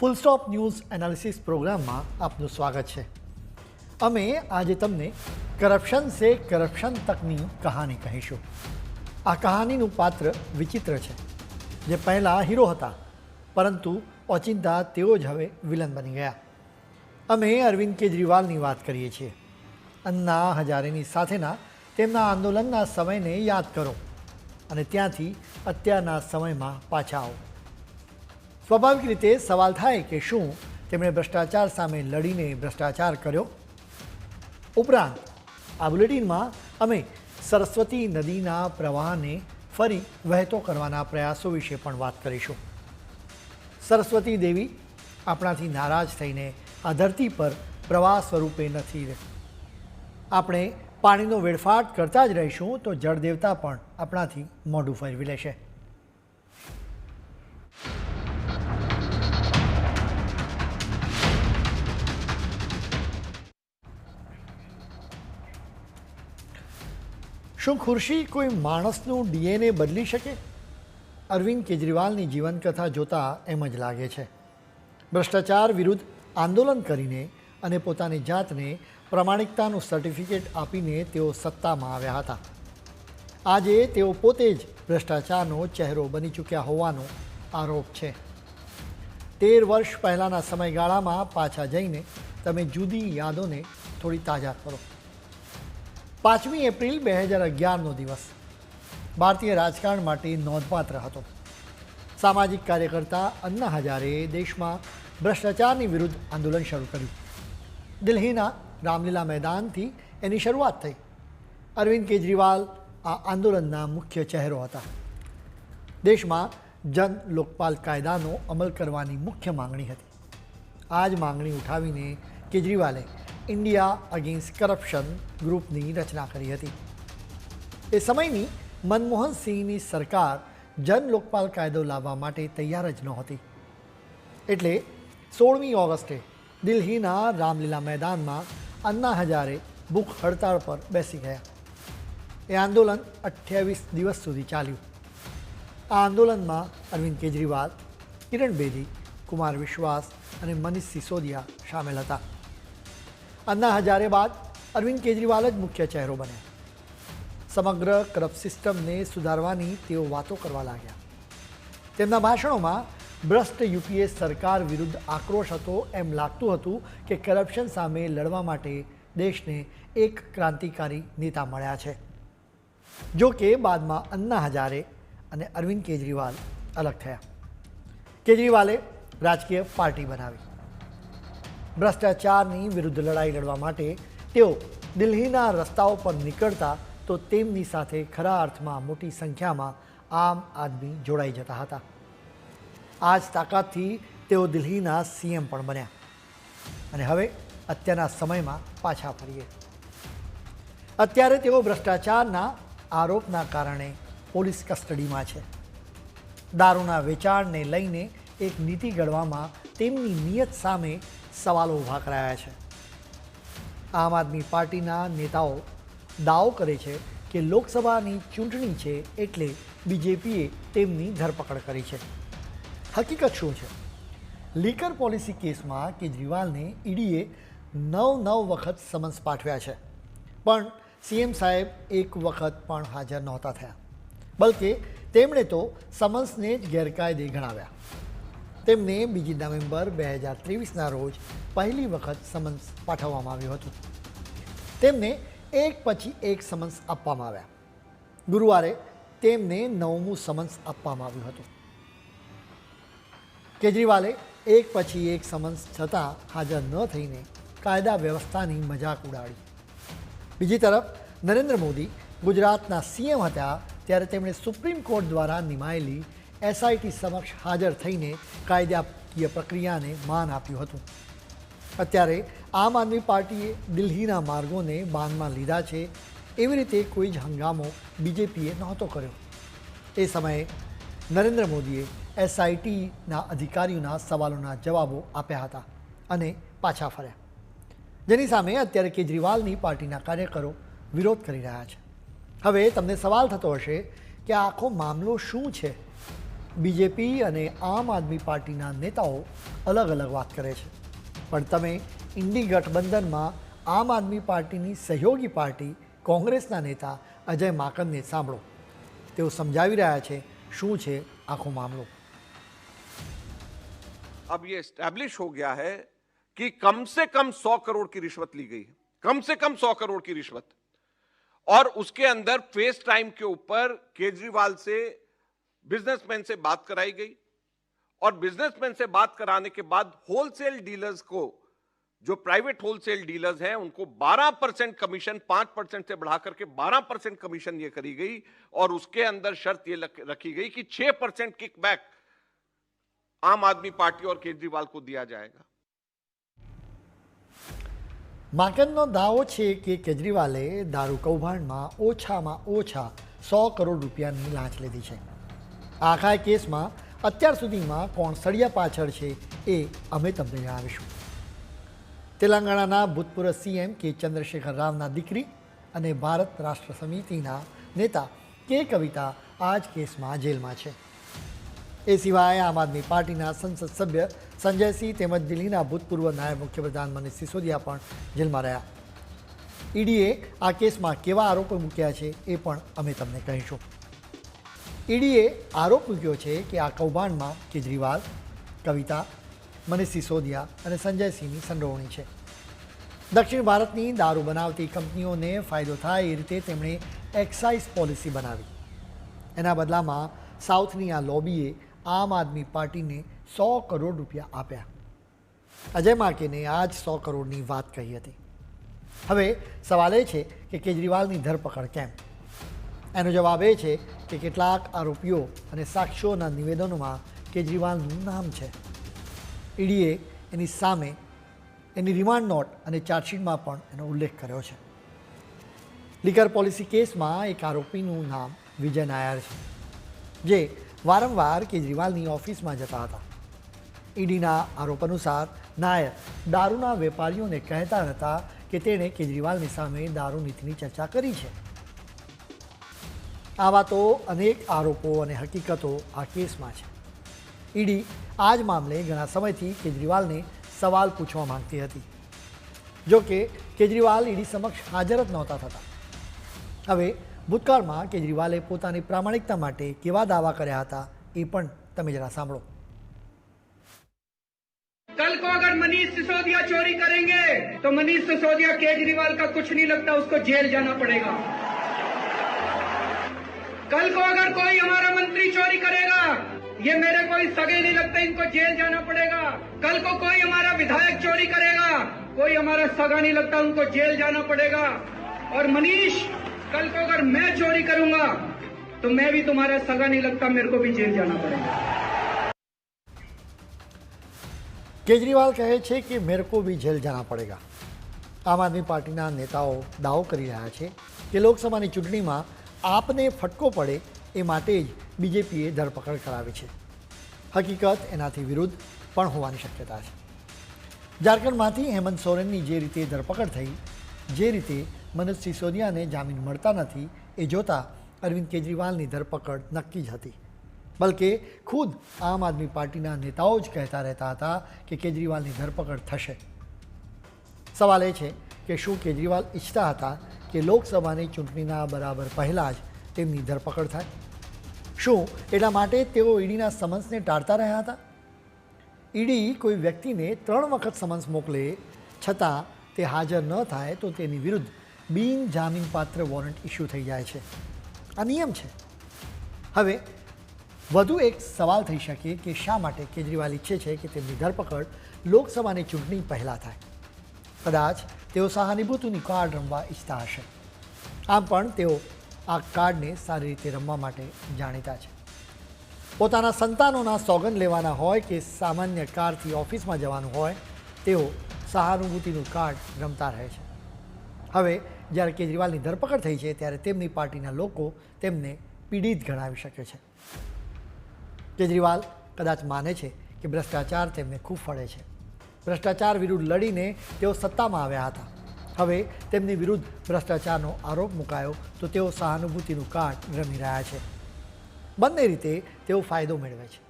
Full stop news analysis પ્રોગ્રામમાં આપનું સ્વાગત છે. અમે આજે તમને કરપ્શન સે કરપ્શન તકની કહાની કહીશું. આ કહાનીનું પાત્ર વિચિત્ર છે. જે પહેલાં હીરો હતા, પરંતુ ઓચિંતા તેઓ જ હવે વિલન બની ગયા. અમે અરવિંદ કેજરીવાલની વાત કરીએ છીએ. અન્ના હજારેની સાથેના તેમના આંદોલનના સમયને યાદ કરો અને ત્યાંથી અત્યારના સમયમાં પાછા આવો. સ્વાભાવિક રીતે સવાલ થાય કે શું તેમણે ભ્રષ્ટાચાર સામે લડીને ભ્રષ્ટાચાર કર્યો? ઉપરાંત, આ બુલેટિનમાં અમે સરસ્વતી નદીના પ્રવાહને ફરી વહેતો કરવાના પ્રયાસો વિશે પણ વાત કરીશું. સરસ્વતી દેવી આપણાથી નારાજ થઈને આ ધરતી પર પ્રવાહ સ્વરૂપે નથી આપણે પાણીનો વેડફાટ કરતા જ રહીશું તો જળદેવતા પણ આપણાથી મોઢું ફેરવી લેશે. શું ખુરશી કોઈ માણસનું ડીએનએ બદલી શકે? અરવિંદ કેજરીવાલની જીવનકથા જોતા એમ જ લાગે છે. ભ્રષ્ટાચાર વિરુદ્ધ આંદોલન કરીને અને પોતાની જાતને પ્રમાણિકતાનું સર્ટિફિકેટ આપીને તેઓ સત્તામાં આવ્યા હતા. આજે તેઓ પોતે જ ભ્રષ્ટાચારનો ચહેરો બની ચૂક્યા હોવાનો આરોપ છે. તેર વર્ષ પહેલાંના સમયગાળામાં પાછા જઈને તમે જુદી યાદોને થોડી તાજા કરો. પાંચમી એપ્રિલ બે હજાર અગિયારનો દિવસ. ભારતીય રાજકારણ માટે નોંધપાત્ર હતો. સામાજિક કાર્યકર્તા અન્ના હજારે દેશમાં ભ્રષ્ટાચારની વિરુદ્ધ આંદોલન શરૂ કર્યું. દિલ્હીના રામલીલા મેદાનથી એની શરૂઆત થઈ. અરવિંદ કેજરીવાલ આ આંદોલનના મુખ્ય ચહેરો હતા. દેશમાં જન લોકપાલ કાયદાનો અમલ કરવાની મુખ્ય માંગણી હતી. આ જ માંગણી ઉઠાવીને કેજરીવાલે ઇન્ડિયા અગેન્સ્ટ કરપ્શન ગ્રુપની રચના કરી હતી. એ સમયની મનમોહન સિંહની સરકાર જન લોકપાલ કાયદો લાવવા માટે તૈયાર જ નહોતી. એટલે સોળમી ઓગસ્ટે દિલ્હીના રામલીલા મેદાનમાં અન્ના હજારે ભૂખ હડતાળ પર બેસી ગયા. એ આંદોલન અઠ્યાવીસ દિવસ સુધી ચાલ્યું. આ આંદોલનમાં અરવિંદ કેજરીવાલ, કિરણ બેદી, કુમાર વિશ્વાસ અને મનીષ સિસોદિયા સામેલ હતા. અન્ના હજારે બાદ અરવિંદ કેજરીવાલ જ મુખ્ય ચહેરો બન્યા. સમગ્ર કરપ્ટ સિસ્ટમને સુધારવાની તેઓ વાતો કરવા લાગ્યા. તેમના ભાષણોમાં ભ્રષ્ટ યુપીએ સરકાર વિરુદ્ધ આક્રોશ હતો એમ લાગતું હતું કે કરપ્શન સામે લડવા માટે દેશને એક ક્રાંતિકારી નેતા મળ્યા છે. જો કે બાદમાં અન્ના હજારે અને અરવિંદ કેજરીવાલ અલગ થયા. કેજરીવાલે રાજકીય પાર્ટી બનાવી. ભ્રષ્ટાચારની વિરુદ્ધ લડાઈ લડવા માટે તેઓ દિલ્હીના રસ્તાઓ પર નીકળતા તો તેમની સાથે ખરા અર્થમાં મોટી સંખ્યામાં આમ આદમી જોડાઈ જતા હતા. આ જ તાકાતથી તેઓ દિલ્હીના સીએમ પણ બન્યા. અને હવે અત્યારના સમયમાં પાછા ફરીએ. અત્યારે તેઓ ભ્રષ્ટાચારના આરોપના કારણે પોલીસ કસ્ટડીમાં છે. દારૂના વેચાણને લઈને એક નીતિ ઘડવામાં તેમની નિયત સામે સવાલો ઊભા કરાયા છે. આમ આદમી પાર્ટીના નેતાઓ દાવો કરે છે કે લોકસભાની ચૂંટણી છે એટલે બીજેપીએ તેમની ધરપકડ કરી છે. હકીકત શું છે? લીકર પોલિસી કેસમાં કેજરીવાલને ઈડીએ નવ નવ વખત સમન્સ પાઠવ્યા છે. પણ સીએમ સાહેબ એક વખત પણ હાજર નહોતા થયા. બલકે તેમણે તો સમન્સને જ ગેરકાયદે ગણાવ્યા. તેમને બીજી નવેમ્બર બે હજાર ત્રેવીસના રોજ પહેલી વખત સમન્સ પાઠવવામાં આવ્યું હતું. તેમને એક પછી એક સમન્સ આપવામાં આવ્યા. ગુરુવારે તેમને નવમું સમન્સ આપવામાં આવ્યું હતું. કેજરીવાલે એક પછી એક સમન્સ છતાં હાજર ન થઈને કાયદા વ્યવસ્થાની મજાક ઉડાડી. બીજી તરફ, નરેન્દ્ર મોદી ગુજરાતના સીએમ હતા ત્યારે તેમણે સુપ્રીમ કોર્ટ દ્વારા નિમાયેલી એસઆઈટી સમક્ષ હાજર થઈને કાયદાકીય પ્રક્રિયાને માન આપ્યું હતું. અત્યારે આમ આદમી પાર્ટીએ દિલ્હીના માર્ગોને બાનમાં લીધા છે, એવી રીતે કોઈ જ હંગામો બીજેપીએ નહોતો કર્યો. એ સમયે નરેન્દ્ર મોદીએ એસઆઈટીના અધિકારીઓના સવાલોના જવાબો આપ્યા હતા અને પાછા ફર્યા. જેની સામે અત્યારે કેજરીવાલની પાર્ટીના કાર્યકરો વિરોધ કરી રહ્યા છે. હવે તમને સવાલ થતો હશે કે આખો મામલો શું છે? બીજેપી અને આમ આદમી પાર્ટીના નેતાઓ અલગ અલગ વાત કરે છે પણ તમે ઇન્ડી ગઠબંધનમાં આમ આદમી પાર્ટીની સહયોગી પાર્ટી કોંગ્રેસના નેતા અજય માકનને સાંભળો તેઓ સમજાવી રહ્યા છે શું છે આખો મામલો अब ये एस्टैब्लिश हो गया है कि कम से कम सौ करोड़ की रिश्वत ली गई है कम से कम सौ करोड़ की रिश्वत और उसके अंदर फेस टाइम के ऊपर केजरीवाल से बिजनेसमैन से बात कराई गई और बिजनेसमैन से बात कराने के बाद होलसेल डीलर्स को जो प्राइवेट होलसेल डीलर्स हैं उनको 12 परसेंट कमीशन 5 परसेंट से बढ़ा करके 12 परसेंट कमीशन ये करी गई और उसके अंदर शर्त ये लक- रखी गई कि 6 परसेंट किकबैक आम आदमी पार्टी और केजरीवाल को दिया जाएगा માકનનો દાવો છે કે કેજરીવાલે દારૂ કૌભાંડમાં ઓછામાં ઓછા સો કરોડ રૂપિયાની લાંચ લીધી છે આખા કેસમાં અત્યાર સુધીમાં કોણ સળિયા પાછળ છે એ અમે તમને જણાવીશું. તેલંગાણાના ભૂતપૂર્વ સીએમ કે ચંદ્રશેખર રાવના દીકરી અને ભારત રાષ્ટ્ર સમિતિના નેતા કે કવિતા આ જ કેસમાં જેલમાં છે. એ સિવાય આમ આદમી પાર્ટીના સંસદ સભ્ય સંજયસિંહ તેમજ દિલ્હીના ભૂતપૂર્વ નાયબ મુખ્યપ્રધાન મનીષ સિસોદિયા પણ જેલમાં રહ્યા. ઈડીએ આ કેસમાં કેવા આરોપો મૂક્યા છે એ પણ અમે તમને કહીશું. ઈડીએ આરોપ મૂક્યો છે કે આ કૌભાંડમાં કેજરીવાલ, કવિતા મનીષ સિસોદિયા અને સંજયસિંહની સંડોવણી છે. દક્ષિણ ભારતની દારૂ બનાવતી કંપનીઓને ફાયદો થાય એ રીતે તેમણે એક્સાઇઝ પોલિસી બનાવી. એના બદલામાં સાઉથની આ લોબીએ આમ આદમી પાર્ટીને સો કરોડ રૂપિયા આપ્યા. અજય માર્કેને આ જ સો કરોડની વાત કહી હતી. હવે સવાલ એ છે કે કેજરીવાલની ધરપકડ કેમ? એનો જવાબ એ છે કે કેટલાક આરોપીઓ અને સાક્ષીઓના નિવેદનોમાં કેજરીવાલનું નામ છે. ઈડીએ એની સામે એની રિમાન્ડ નોટ અને ચાર્જશીટમાં પણ એનો ઉલ્લેખ કર્યો છે. લીકર પોલિસી કેસમાં એક આરોપીનું નામ વિજય નાયર છે, જે વારંવાર કેજરીવાલની ઓફિસમાં જતા હતા. ઈડીના આરોપ અનુસાર નાયર દારૂના વેપારીઓને કહેતા હતા કે તેણે કેજરીવાલની સામે દારૂ નીતિની ચર્ચા કરી છે. આવા તો અનેક આરોપો અને હકીકતો આ કેસમાં છે ઈડી આ જ મામલે ઘણા સમયથી કેજરીવાલને સવાલ પૂછવા માંગતી હતી જો કે કેજરીવાલ ઈડી સમક્ષ હાજર જ નહોતા થતા હવે ભૂતકાળમાં કેજરીવાલે પોતાની પ્રામાણિકતા માટે કેવા દાવા કર્યા હતા એ પણ તમે જરા સાંભળો कल को अगर मनीष सिसोदिया चोरी करेंगे तो मनीष सिसोदिया केजरीवाल का कुछ नहीं लगता उसको जेल जाना पड़ेगा कल को अगर कोई हमारा मंत्री चोरी करेगा ये मेरे कोई सगे नहीं लगता इनको जेल जाना पड़ेगा कल को कोई हमारा विधायक चोरी करेगा कोई हमारा सगा नहीं लगता उनको जेल जाना पड़ेगा और मनीष कल को अगर मैं चोरी करूंगा तो मैं भी तुम्हारा सगा नहीं लगता मेरे को भी जेल जाना पड़ेगा કેજરીવાલ કહે છે કે મેરે કો ભી જેલ જાના પડેગા આમ આદમી પાર્ટીના નેતાઓ દાવો કરી રહ્યા છે કે લોકસભાની ચૂંટણીમાં આપને ફટકો પડે એ માટે જ બીજેપીએ ધરપકડ કરાવી છે. હકીકત એનાથી વિરુદ્ધ પણ હોવાની શક્યતા છે. ઝારખંડમાંથી હેમંત સોરેનની જે રીતે ધરપકડ થઈ, જે રીતે મનોજ સિસોદિયાને જામીન મળતા નથી, એ જોતા અરવિંદ કેજરીવાલની ધરપકડ નક્કી જ હતી. બલકે ખુદ આમ આદમી પાર્ટીના નેતાઓ જ કહેતા રહેતા હતા કે કેજરીવાલની ધરપકડ થશે. સવાલ એ છે કે શું કેજરીવાલ ઈચ્છતા હતા કે લોકસભાની ચૂંટણીના બરાબર પહેલાં જ તેમની ધરપકડ થાય. શું એટલા માટે તેઓ ઈડીના સમન્સને ટાળતા રહ્યા હતા? ઈડી કોઈ વ્યક્તિને ત્રણ વખત સમન્સ મોકલે છતાં તે હાજર ન થાય તો તેની વિરુદ્ધ બિનજામીનપાત્ર વોરંટ ઇસ્યુ થઈ જાય છે. આ નિયમ છે. હવે વધુ એક સવાલ થઈ શકે કે શા માટે કેજરીવાલ ઈચ્છે છે કે તેમની ધરપકડ લોકસભાની ચૂંટણી પહેલાં થાય. કદાચ તેઓ સહાનુભૂતિની કાર્ડ રમવા ઈચ્છતા હશે. આમ પણ તેઓ આ કાર્ડને સારી રીતે રમવા માટે જાણીતા છે. પોતાના સંતાનોના સોગંદ લેવાના હોય કે સામાન્ય કારથી ઓફિસમાં જવાનું હોય, તેઓ સહાનુભૂતિનું કાર્ડ રમતા રહે છે. હવે, જ્યારે કેજરીવાલની ધરપકડ થઈ છે, ત્યારે તેમની પાર્ટીના લોકો તેમને પીડિત ગણાવી શકે છે. કેજરીવાલ કદાચ માને છે કે ભ્રષ્ટાચાર તેમને ખૂબ ફળે છે. ભ્રષ્ટાચાર વિરુદ્ધ લડીને તેઓ સત્તામાં આવ્યા હતા. હવે તેમની વિરુદ્ધ ભ્રષ્ટાચારનો આરોપ મુકાયો તો તેઓ સહાનુભૂતિનું કાર્ડ રમી રહ્યા છે. બંને રીતે તેઓ ફાયદો મેળવે છે.